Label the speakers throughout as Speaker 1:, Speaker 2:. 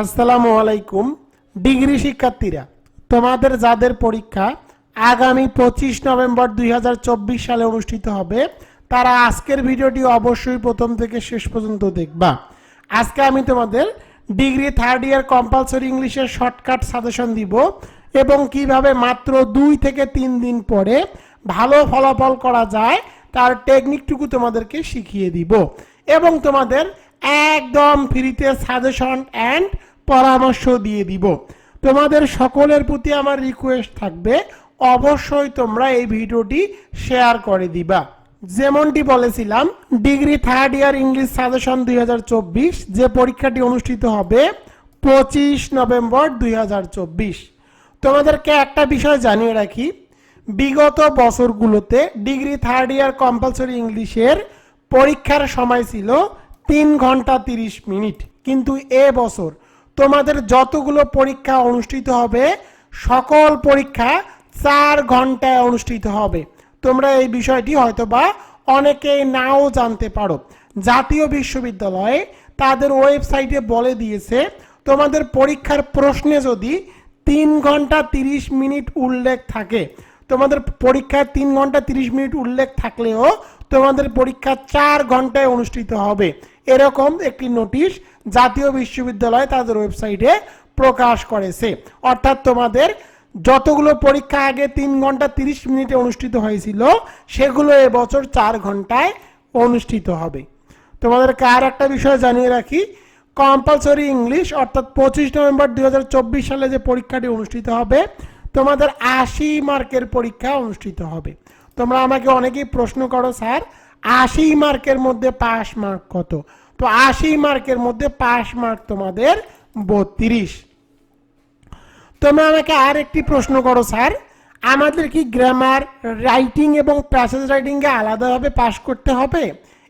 Speaker 1: আসসালামু আলাইকুম, ডিগ্রি শিক্ষার্থীরা, তোমাদের যাদের পরীক্ষা আগামী পঁচিশ নভেম্বর দুই হাজার চব্বিশ সালে অনুষ্ঠিত হবে, তারা আজকের ভিডিওটি অবশ্যই প্রথম থেকে শেষ পর্যন্ত দেখবা। আজকে আমি তোমাদের ডিগ্রি থার্ড ইয়ার কম্পালসরি ইংলিশের শর্টকাট সাজেশন দিব এবং কীভাবে মাত্র দুই থেকে তিন দিন পরে ভালো ফলাফল করা যায়, তার টেকনিকটুকু তোমাদেরকে শিখিয়ে দিব। এবং তোমাদের একদম ফ্রিতে সাজেশন অ্যান্ড পরামর্শ দিয়ে দিব। তোমাদের সকলের প্রতি আমার রিকোয়েস্ট থাকবে, অবশ্যই তোমরা এই ভিডিওটি শেয়ার করে দিবা। যেমনটি বলেছিলাম degree third year English suggestion দুই হাজার চব্বিশ, যে পরীক্ষাটি অনুষ্ঠিত হবে পঁচিশ নভেম্বর দুই হাজার চব্বিশ। তোমাদেরকে একটা বিষয় জানিয়ে রাখি, বিগত বছরগুলোতে ডিগ্রি থার্ড ইয়ার কম্পালসরি ইংলিশের পরীক্ষার সময় ছিল তিন ঘণ্টা তিরিশ মিনিট। কিন্তু এ বছর তোমাদের যতগুলো পরীক্ষা অনুষ্ঠিত হবে, সকল পরীক্ষা চার ঘন্টায় অনুষ্ঠিত হবে। তোমরা এই বিষয়টি হয়তোবা অনেকেই নাও জানতে পারো। জাতীয় বিশ্ববিদ্যালয়ে তাদের ওয়েবসাইটে বলে দিয়েছে, তোমাদের পরীক্ষার প্রশ্নে যদি তিন ঘণ্টা তিরিশ মিনিট উল্লেখ থাকে, তোমাদের পরীক্ষায় তিন ঘণ্টা তিরিশ মিনিট উল্লেখ থাকলেও তোমাদের পরীক্ষা চার ঘন্টায় অনুষ্ঠিত হবে। এরকম একটি নোটিশ জাতীয় বিশ্ববিদ্যালয় তাদের ওয়েবসাইটে প্রকাশ করেছে। অর্থাৎ তোমাদের যতগুলো পরীক্ষা আগে তিন ঘণ্টা তিরিশ মিনিটে অনুষ্ঠিত হয়েছিল, সেগুলো এবছর চার ঘন্টায় অনুষ্ঠিত হবে। তোমাদেরকে আর একটা বিষয় জানিয়ে রাখি কম্পালসরি ইংলিশ অর্থাৎ পঁচিশ নভেম্বর দুই হাজার চব্বিশ সালে যে পরীক্ষাটি অনুষ্ঠিত হবে, তোমাদের আশি মার্কের পরীক্ষা অনুষ্ঠিত হবে। তোমরা আমাকে অনেকেই প্রশ্ন করো, স্যার আশি মার্কের মধ্যে পাস মার্ক কত? তো আশি মার্কের মধ্যে পাস মার্ক তোমাদের বত্রিশ। তোমরা আমাকে আর একটি প্রশ্ন করো, স্যার। আমাদের কি গ্রামার রাইটিং এবং প্যাসেজ রাইটিংকে আলাদাভাবে পাশ করতে হবে?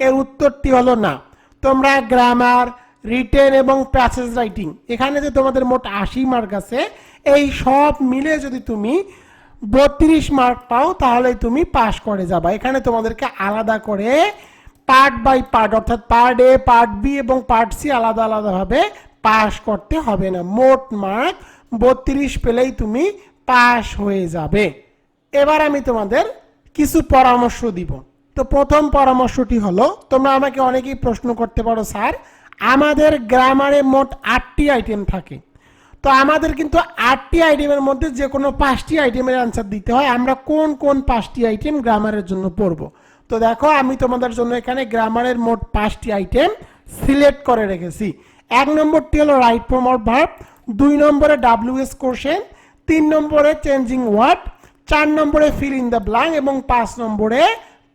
Speaker 1: এর উত্তরটি হলো না। তোমরা গ্রামার রিটেন এবং প্যাসেজ রাইটিং এখানে যে তোমাদের মোট আশি মার্ক আছে, এই সব মিলে যদি তুমি বত্রিশ মার্ক পাও, তাহলে তুমি পাশ করে যাবা। এখানে তোমাদেরকে আলাদা করে পার্ট বাই পার্ট অর্থাৎ পার্ট এ পার্ট বি এবং পার্ট সি আলাদা আলাদাভাবে পাশ করতে হবে না। মোট মার্ক বত্রিশ পেলেই তুমি পাশ হয়ে যাবে। এবার আমি তোমাদের কিছু পরামর্শ দিব। তো প্রথম পরামর্শটি হলো, তোমরা আমাকে অনেকেই প্রশ্ন করতে পারো, স্যার, আমাদের গ্রামারে মোট আটটি আইটেম থাকে। তো আমাদের কিন্তু আটটি আইটেমের মধ্যে যে কোনো পাঁচটি আইটেমের অ্যান্সার দিতে হয়। আমরা কোন কোন পাঁচটি আইটেম গ্রামারের জন্য পড়ব। তো দেখো, আমি তোমাদের জন্য এখানে গ্রামারের মোট পাঁচটি আইটেম সিলেক্ট করে রেখেছি। এক নম্বরটি হলো রাইট ফর্ম অফ ভার্ব দুই নম্বরে ডাব্লিউএস কোশ্চেন তিন নম্বরে চেঞ্জিং ওয়ার্ড চার নম্বরে ফিল ইন দ্য ব্ল্যাঙ্ক এবং পাঁচ নম্বরে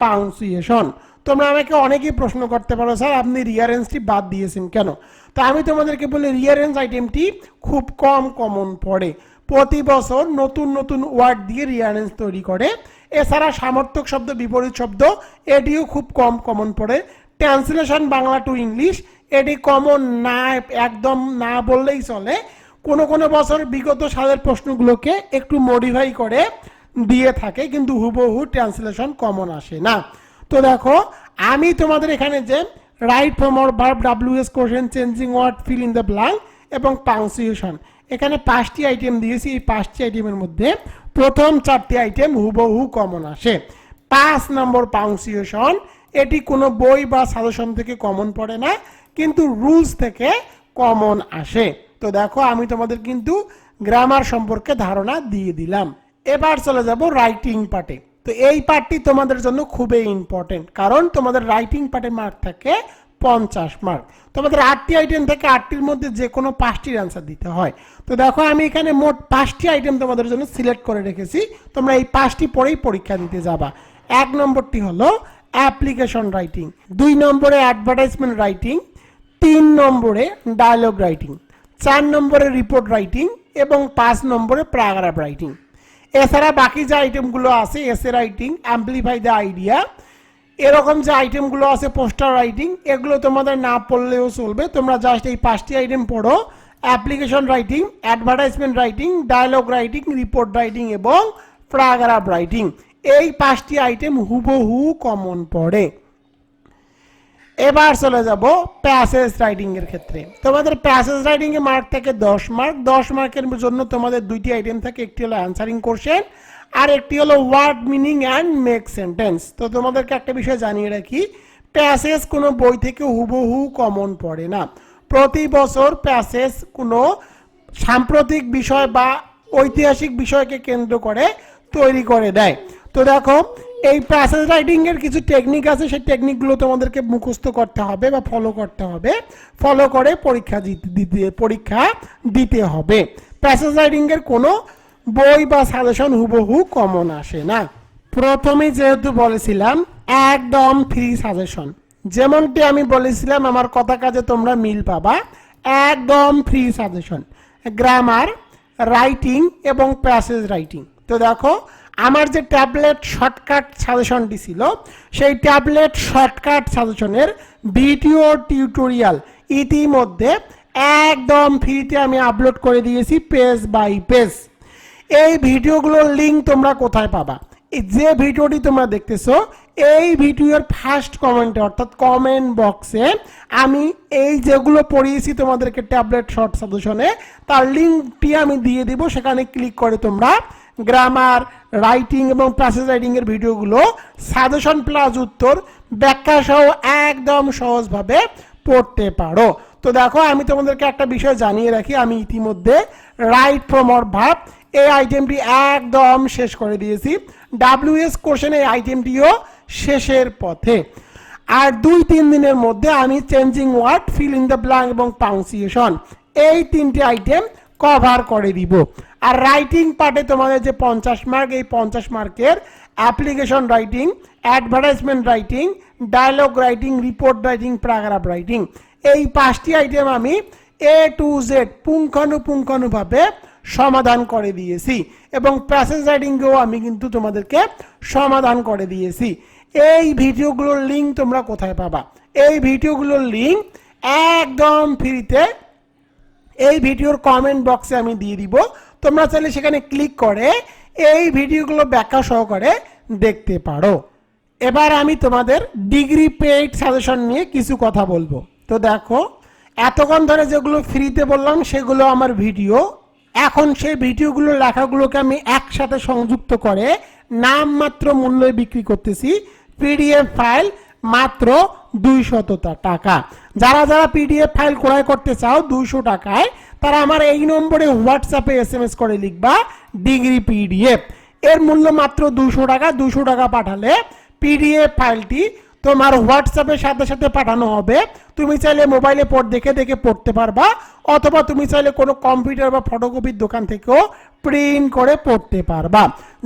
Speaker 1: পাউন্সিয়েশন তোমরা আমাকে অনেকেই প্রশ্ন করতে পারো, স্যার, আপনি রিয়ারেন্সটি বাদ দিয়েছেন কেন? তো আমি তোমাদেরকে বলি রিয়ারেন্স আইটেমটি খুব কম কমন পড়ে। প্রতি বছর নতুন নতুন ওয়ার্ড দিয়ে রিয়ারেন্স তৈরি করে। এছাড়া সামর্থক শব্দ, বিপরীত শব্দ, এটিও খুব কম কমন পড়ে। ট্রান্সলেশন বাংলা টু ইংলিশ এটি কমন না, একদম না বললেই চলে। কোনো কোনো বছর বিগত সালের প্রশ্নগুলোকে একটু মডিফাই করে দিয়ে থাকে, কিন্তু হুবহু ট্রান্সলেশন কমন আসে না। তো দেখো, আমি তোমাদের এখানে যে right form or verb WS question changing word fill in the blank এবং পাংসিয়েশন এখানে পাঁচটি আইটেম দিয়েছি, এই পাঁচটি আইটেমের মধ্যে প্রথম চারটি আইটেম হুবহু কমন আসে। পাঁচ নম্বর পাংসিয়েশন এটি কোনো বই বা সাজেশন থেকে কমন পড়ে না, কিন্তু রুলস থেকে কমন আসে। তো দেখো, আমি তোমাদের কিন্তু গ্রামার সম্পর্কে ধারণা দিয়ে দিলাম। এবার চলে যাব রাইটিং পার্টে তো এই পার্টটি তোমাদের জন্য খুবই ইম্পর্টেন্ট কারণ তোমাদের রাইটিং পার্টে মার্ক থাকে পঞ্চাশ মার্ক তোমাদের আটটি আইটেম থেকে আটটির মধ্যে যে কোনো পাঁচটির অ্যান্সার দিতে হয়। তো দেখো, আমি এখানে মোট পাঁচটি আইটেম তোমাদের জন্য সিলেক্ট করে রেখেছি। তোমরা এই পাঁচটি পরেই পরীক্ষা দিতে যাবা। এক নম্বরটি হলো অ্যাপ্লিকেশন রাইটিং দুই নম্বরে অ্যাডভার্টাইজমেন্ট রাইটিং তিন নম্বরে ডায়লগ রাইটিং চার নম্বরে রিপোর্ট রাইটিং এবং পাঁচ নম্বরে প্যারাগ্রাফ রাইটিং এছাড়া বাকি যে আইটেমগুলো আছে essay writing amplify the idea এরকম যে আইটেমগুলো আছে পোস্টার রাইটিং এগুলো তোমাদের না পড়লেও চলবে। তোমরা জাস্ট এই পাঁচটি আইটেম পড়ো application writing advertisement writing dialogue writing report writing এবং প্যারাগ্রাফ রাইটিং এই পাঁচটি আইটেম হুবহু কমন পড়ে। এবার চলে যাব প্যাসেজ রাইটিং এর ক্ষেত্রে। তোমাদের প্যাসেজ রাইটিং এ মার্ক থাকে দশ মার্ক দশ মার্কের জন্য তোমাদের দুইটি আইটেম থাকে, একটি হলো অ্যান্সারিং কোশ্চেন আর একটি হলো word meaning and make sentence তো তোমাদেরকে একটা বিষয় জানিয়ে রাখি প্যাসেজ কোনো বই থেকে হুবহু কমন পড়ে না। প্রতি বছর প্যাসেজ কোনো সাম্প্রতিক বিষয় বা ঐতিহাসিক বিষয়কে কেন্দ্র করে তৈরি করে দেয়। তো দেখো এই প্যাসেজ রাইটিং এর কিছু টেকনিক আছে, সেই টেকনিকগুলো তোমাদেরকে মুখস্থ করতে হবে বা ফলো করতে হবে। ফলো করে পরীক্ষা দিতে পরীক্ষা দিতে হবে। প্যাসেজ রাইটিং এর কোনো বই বা সাজেশন হুবহু কমন আসে না। প্রথমে যেহেতু বলেছিলাম, একদম ফ্রি সাজেশন যেমনটি আমি বলেছিলাম, আমার কথা কাজে তোমরা মিল পাবা। একদম ফ্রি সাজেশন গ্রামার রাইটিং এবং প্যাসেজ রাইটিং তো দেখো আমার যে ট্যাবলেট শর্টকাট সাজেশনটি ছিল সেই ট্যাবলেট শর্টকাট সাজেশনের ভিডিও টিউটোরিয়াল ইতিমধ্যে একদম ফ্রিতে আমি আপলোড করে দিয়েছি পেজ বাই পেজ। এই ভিডিওগুলোর লিঙ্ক তোমরা কোথায় পাবা? যে ভিডিওটি তোমরা দেখতেছো, এই ভিডিওর ফার্স্ট কমেন্টে, অর্থাৎ কমেন্ট বক্সে আমি এই যেগুলো পড়িয়েছি তোমাদেরকে ট্যাবলেট শর্ট সাজেশনে, তার লিঙ্কটি আমি দিয়ে দিব, সেখানে ক্লিক করে তোমরা গ্রামার রাইটিং এবং প্যাসেজ রাইটিং এর ভিডিওগুলো সাজেশন প্লাস উত্তর ব্যাখ্যা সহ একদম সহজভাবে পড়তে পারো। তো দেখো, আমি তোমাদেরকে একটা বিষয় জানিয়ে রাখি, আমি ইতিমধ্যে রাইট ফ্রম ভাব এই আইটেমটি একদম শেষ করে দিয়েছি। ডাব্লিউএস কোশ্চেন এই আইটেমটিও শেষের পথে। আর দুই তিন দিনের মধ্যে আমি changing word fill in the blank এবং পাউন্সিয়েশন এই তিনটি আইটেম কভার করে দিব। আর রাইটিং পার্টে তোমাদের যে পঞ্চাশ মার্ক এই পঞ্চাশ মার্কের application writing advertisement writing dialogue writing report writing paragraph writing এই পাঁচটি আইটেম আমি এ টু জেড পুঙ্খানুপুঙ্খানুভাবে সমাধান করে দিয়েছি এবং প্যাসেজ রাইটিংকেও আমি কিন্তু তোমাদেরকে সমাধান করে দিয়েছি। এই ভিডিওগুলোর লিঙ্ক তোমরা কোথায় পাবা? এই ভিডিওগুলোর লিঙ্ক একদম ফ্রিতে এই ভিডিওর কমেন্ট বক্সে আমি দিয়ে দিব। তোমরা চাইলে সেখানে ক্লিক করে এই ভিডিওগুলো ব্যাখ্যা সহকারে দেখতে পারো। এবার আমি তোমাদের ডিগ্রি পেইড সাজেশন নিয়ে কিছু কথা বলব। তো দেখো, এতক্ষণ ধরে যেগুলো ফ্রিতে বললাম, সেগুলো আমার ভিডিও এখন সেই ভিডিওগুলো লেখাগুলোকে আমি একসাথে সংযুক্ত করে নামমাত্র মূল্যে বিক্রি করতেছি পিডিএফ ফাইল মাত্র দুইশত টাকা। যারা যারা পিডিএফ ফাইল ক্রয় করতে চাও, দুইশো টাকায় তারা আমার এই নম্বরে হোয়াটসঅ্যাপে এস এম এস করে লিখবা, ডিগ্রি পিডিএফ। এর মূল্য মাত্র দুশো টাকা দুশো টাকা পাঠালে পিডিএফ ফাইলটি তোমার হোয়াটসঅ্যাপের সাথে সাথে পাঠানো হবে। তুমি চাইলে মোবাইলে পড়, দেখে দেখে পড়তে পারবা, অথবা তুমি চাইলে কোনো কম্পিউটার বা ফটোকপির দোকান থেকেও প্রিন্ট করে পড়তে পারবা।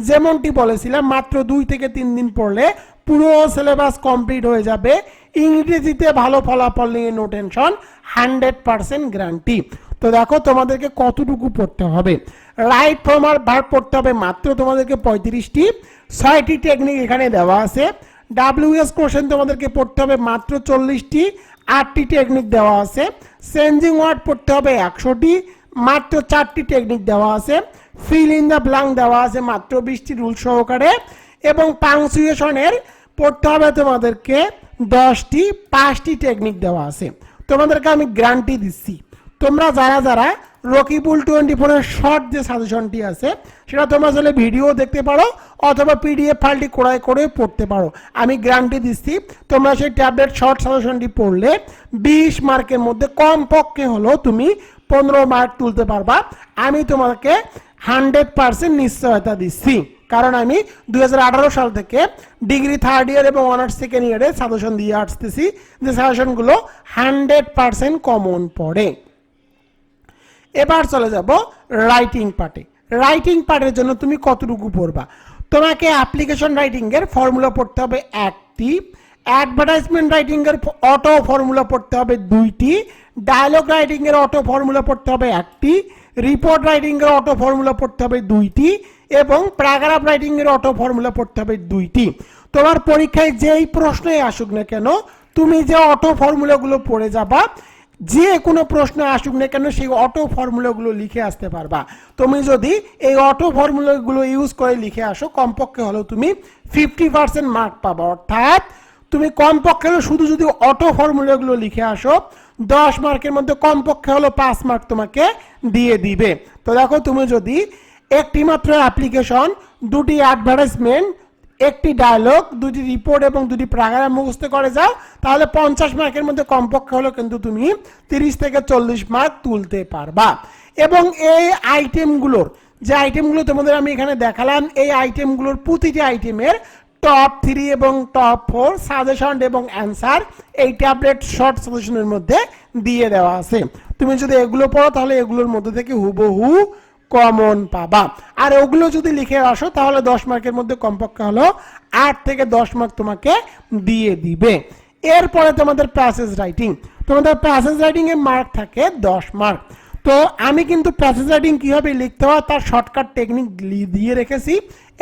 Speaker 1: যেমনটি বলেছিলাম, মাত্র দুই থেকে তিন দিন পড়লে পুরো সিলেবাস কমপ্লিট হয়ে যাবে। ইংরেজিতে ভালো ফলাফল নিয়ে no tension hundred percent guarantee. তো দেখো তোমাদেরকে কতটুকু পড়তে হবে। রাইট ফ্রম আর ভার্ব পড়তে হবে, মাত্র তোমাদেরকে পঁয়ত্রিশটি, ছয়টি টেকনিক এখানে দেওয়া আছে। ডাব্লিউএস কোশ্চেন তোমাদেরকে পড়তে হবে, মাত্র চল্লিশটি, আটটি টেকনিক দেওয়া আছে। চেঞ্জিং ওয়ার্ড পড়তে হবে একশোটি, মাত্র চারটি টেকনিক দেওয়া আছে। ফিল ইন দ্য ব্লাঙ্ক দেওয়া আছে, মাত্র বিশটি রুল সহকারে। এবং পাংচুয়েশনের পড়তে হবে তোমাদেরকে দশটি, পাঁচটি টেকনিক দেওয়া আছে। তোমাদেরকে আমি গ্যারান্টি দিচ্ছি। তোমরা যারা যারা রকিবুল টোয়েন্টি ফোরের শর্ট যে সাজেশনটি আছে, সেটা তোমরা চাইলে ভিডিও দেখতে পারো অথবা পিডিএফ ফাইলটি ক্রয় করে পড়তে পারো। আমি গ্যারান্টি দিচ্ছি, তোমরা সেই ট্যাবলেট শর্ট সাজেশনটি পড়লে বিশ মার্কের মধ্যে কমপক্ষে হলেও তুমি পনেরো মার্ক তুলতে পারবা। আমি তোমাকে হান্ড্রেড পার্সেন্ট নিশ্চয়তা দিচ্ছি, কারণ আমি দুই হাজার আঠারো সাল থেকে ডিগ্রি থার্ড ইয়ার এবং অনার্স সেকেন্ড ইয়ারে সাজেশন দিয়ে আসতেছি, যে সাজেশনগুলো হান্ড্রেড পার্সেন্ট কমন পড়ে। এবার চলে যাব রাইটিং পার্টে রাইটিং পার্টের জন্য তুমি কতটুকু পড়বা? তোমাকে অ্যাপ্লিকেশন রাইটিং এর ফর্মুলা পড়তে হবে একটি অ্যাডভার্টাইজমেন্ট রাইটিং এর অটো ফর্মুলা পড়তে হবে দুইটি ডায়লগ রাইটিং এর অটো ফর্মুলা পড়তে হবে একটি রিপোর্ট রাইটিং এর অটো ফর্মুলা পড়তে হবে দুইটি, এবং প্যারাগ্রাফ রাইটিং এর অটো ফর্মুলা পড়তে হবে দুইটি। তোমার পরীক্ষায় যেই প্রশ্নই আসুক না কেন, তুমি যে অটো ফর্মুলাগুলো পড়ে যাবা যে কোনো প্রশ্ন আসুক না কেন, সেই অটো ফর্মুলাগুলো লিখে আসতে পারবা। তুমি যদি এই অটো ফর্মুলাগুলো ইউজ করে লিখে আসো, কমপক্ষে হলেও তুমি ফিফটি পার্সেন্ট মার্ক পাবা। অর্থাৎ তুমি কমপক্ষে হলো শুধু যদি অটো ফর্মুলাগুলো লিখে আসো, দশ মার্কের মধ্যে কমপক্ষে হলো পাঁচ মার্ক তোমাকে দিয়ে দিবে। তো দেখো, তুমি যদি একটি মাত্র অ্যাপ্লিকেশন দুটি অ্যাডভার্টাইজমেন্ট একটি ডায়লগ দুটি রিপোর্ট এবং দুটি প্রাগারা মুখস্থ করে যাও তাহলে পঞ্চাশ মার্কের মধ্যে কমপক্ষে হলো কিন্তু তুমি তিরিশ থেকে চল্লিশ মার্ক তুলতে পারবা। এবং এই আইটেমগুলোর যে আইটেমগুলো তোমাদের আমি এখানে দেখালাম, এই আইটেমগুলোর প্রতিটি আইটেমের টপ থ্রি এবং টপ ফোর সাজেশন এবং অ্যান্সার এই ট্যাবলেট শর্ট সাজেশনের মধ্যে দিয়ে দেওয়া আছে। তুমি যদি এগুলো পড়ো, তাহলে এগুলোর মধ্যে থেকে হুবহু কমন পাবা। আর ওগুলো যদি লিখে আসো, তাহলে দশ মার্কের মধ্যে কমপক্ষে হলো আট থেকে দশ মার্ক তোমাকে দিয়ে দিবে। এরপরে তোমাদের প্যাসেজ রাইটিং তোমাদের প্যাসেজ রাইটিং এর মার্ক থাকে দশ মার্ক। তো আমি কিন্তু প্যাসেজ রাইটিং কীভাবে লিখতে হয়, তার শর্টকাট টেকনিক দিয়ে রেখেছি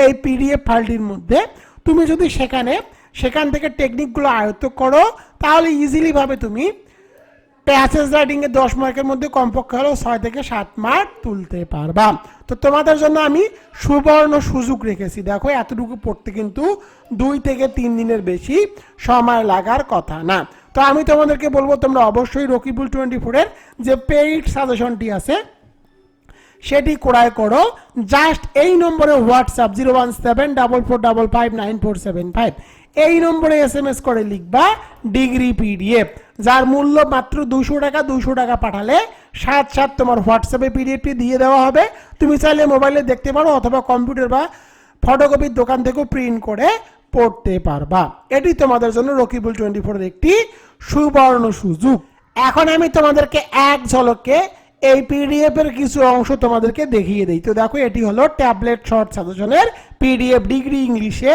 Speaker 1: এই পিডিএফ ফাইলটির মধ্যে। তুমি যদি সেখানে, সেখান থেকে টেকনিকগুলো আয়ত্ত করো, তাহলে ইজিলি ভাবে তুমি প্যাসেজ রাইটিং এ দশ মার্কের মধ্যে কমপক্ষে হলেও ছয় থেকে সাত মার্ক তুলতে পারবা। তো তোমাদের জন্য আমি সুবর্ণ সুযোগ রেখেছি। দেখো, এতটুকু পড়তে কিন্তু দুই থেকে তিন দিনের বেশি সময় লাগার কথা না। তো আমি তোমাদেরকে বলব, তোমরা অবশ্যই রকিবুল টোয়েন্টি ফোরের যে পেইড সাজেশনটি আছে সেটি ক্রয় করো। জাস্ট এই নম্বরে WhatsApp zero one seven double four double five nine four seven five এই নম্বরে এস এম এস করে লিখবা ডিগ্রি পিডিএফ যার মূল্য মাত্র দুশো টাকা দুশো টাকা পাঠালে সাত সাত তোমার হোয়াটসঅ্যাপে পিডিএফটি দিয়ে দেওয়া হবে। তুমি চাইলে মোবাইলে দেখতে পারো অথবা কম্পিউটার বা ফটোকপির দোকান থেকেও প্রিন্ট করে পড়তে পারবা। এটি তোমাদের জন্য রকিবুল টোয়েন্টি ফোরের একটি সুবর্ণ সুযোগ। এখন আমি তোমাদেরকে এক ঝলকে এই পিডিএফ এর কিছু অংশ তোমাদেরকে দেখিয়ে দিই। তো দেখো, এটি হলো ট্যাবলেট শর্ট সাজেশনের পিডিএফ ডিগ্রি ইংলিশে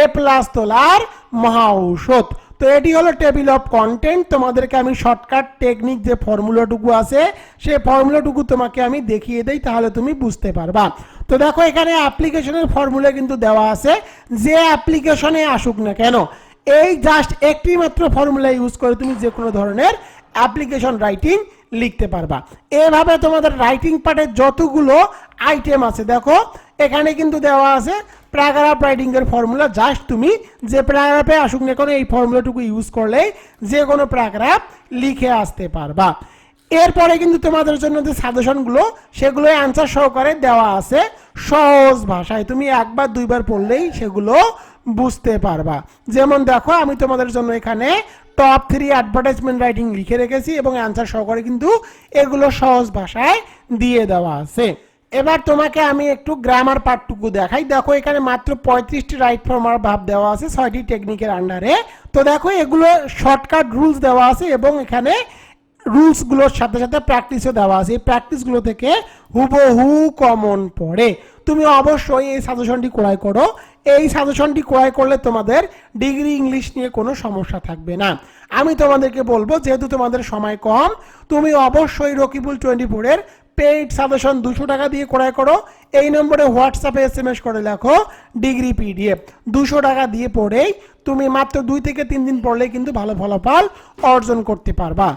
Speaker 1: এ প্লাস তোলার মহা ঔষধ। তো এটি হলো টেবিল অফ কন্টেন্ট তোমাদেরকে আমি শর্টকাট টেকনিক যে ফর্মুলাটুকু আছে সেই ফর্মুলাটুকু তোমাকে আমি দেখিয়ে দেই, তাহলে তুমি বুঝতে পারবা। তো দেখো, এখানে অ্যাপ্লিকেশনের ফর্মুলা কিন্তু দেওয়া আছে। যে অ্যাপ্লিকেশনে আসুক না কেন, এই জাস্ট একটি মাত্র ফর্মুলা ইউজ করে তুমি যে কোনো ধরনের অ্যাপ্লিকেশন রাইটিং লিখতে পারবা। এভাবে তোমাদের রাইটিং পার্টের যতগুলো আইটেম আছে, দেখো, এখানে কিন্তু দেওয়া আছে প্যারাগ্রাফ রাইটিং এর ফর্মুলা জাস্ট তুমি যে প্যারাগ্রাফে আসুক না কোনো, এই ফর্মুলাটুকু ইউজ করলেই যে কোনো প্যারাগ্রাফ লিখে আসতে পারবা। এরপরে কিন্তু তোমাদের জন্য যে সাজেশনগুলো সেগুলো অ্যান্সার সহকারে দেওয়া আছে সহজ ভাষায়। তুমি একবার, দুইবার পড়লেই সেগুলো বুঝতে পারবা। যেমন দেখো, আমি তোমাদের জন্য এখানে টপ থ্রি অ্যাডভার্টাইজমেন্ট রাইটিং লিখে রেখেছি এবং অ্যান্সার সহকারে কিন্তু এগুলো সহজ ভাষায় দিয়ে দেওয়া আছে। এবার তোমাকে আমি একটু গ্রামার পার্টটুকু দেখাই। দেখো, এখানে মাত্র পঁয়ত্রিশটি রাইট ফর্মার ভাব দেওয়া আছে ছয়টি টেকনিকের আন্ডারে তো দেখো, এগুলো শর্টকাট রুলস দেওয়া আছে এবং এখানে রুলসগুলোর সাথে সাথে প্র্যাকটিসও দেওয়া আছে। এই প্র্যাকটিসগুলো থেকে হুবহু কমন পড়ে। তুমি অবশ্যই এই সাজেশনটি ক্রয় করো। এই সাজেশনটি ক্রয় করলে তোমাদের ডিগ্রি ইংলিশ নিয়ে কোনো সমস্যা থাকবে না। আমি তোমাদেরকে বলব, যেহেতু তোমাদের সময় কম, তুমি অবশ্যই রকিবুল টোয়েন্টি ফোরের পেইড সাজেশন দুশো টাকা দিয়ে ক্রয় করো। এই নম্বরে হোয়াটসঅ্যাপে এস এম এস করে লেখো ডিগ্রি পিডিএফ দুশো টাকা দিয়ে পড়েই তুমি মাত্র দুই থেকে তিন দিন পড়লেই কিন্তু ভালো ফলাফল অর্জন করতে পারবা।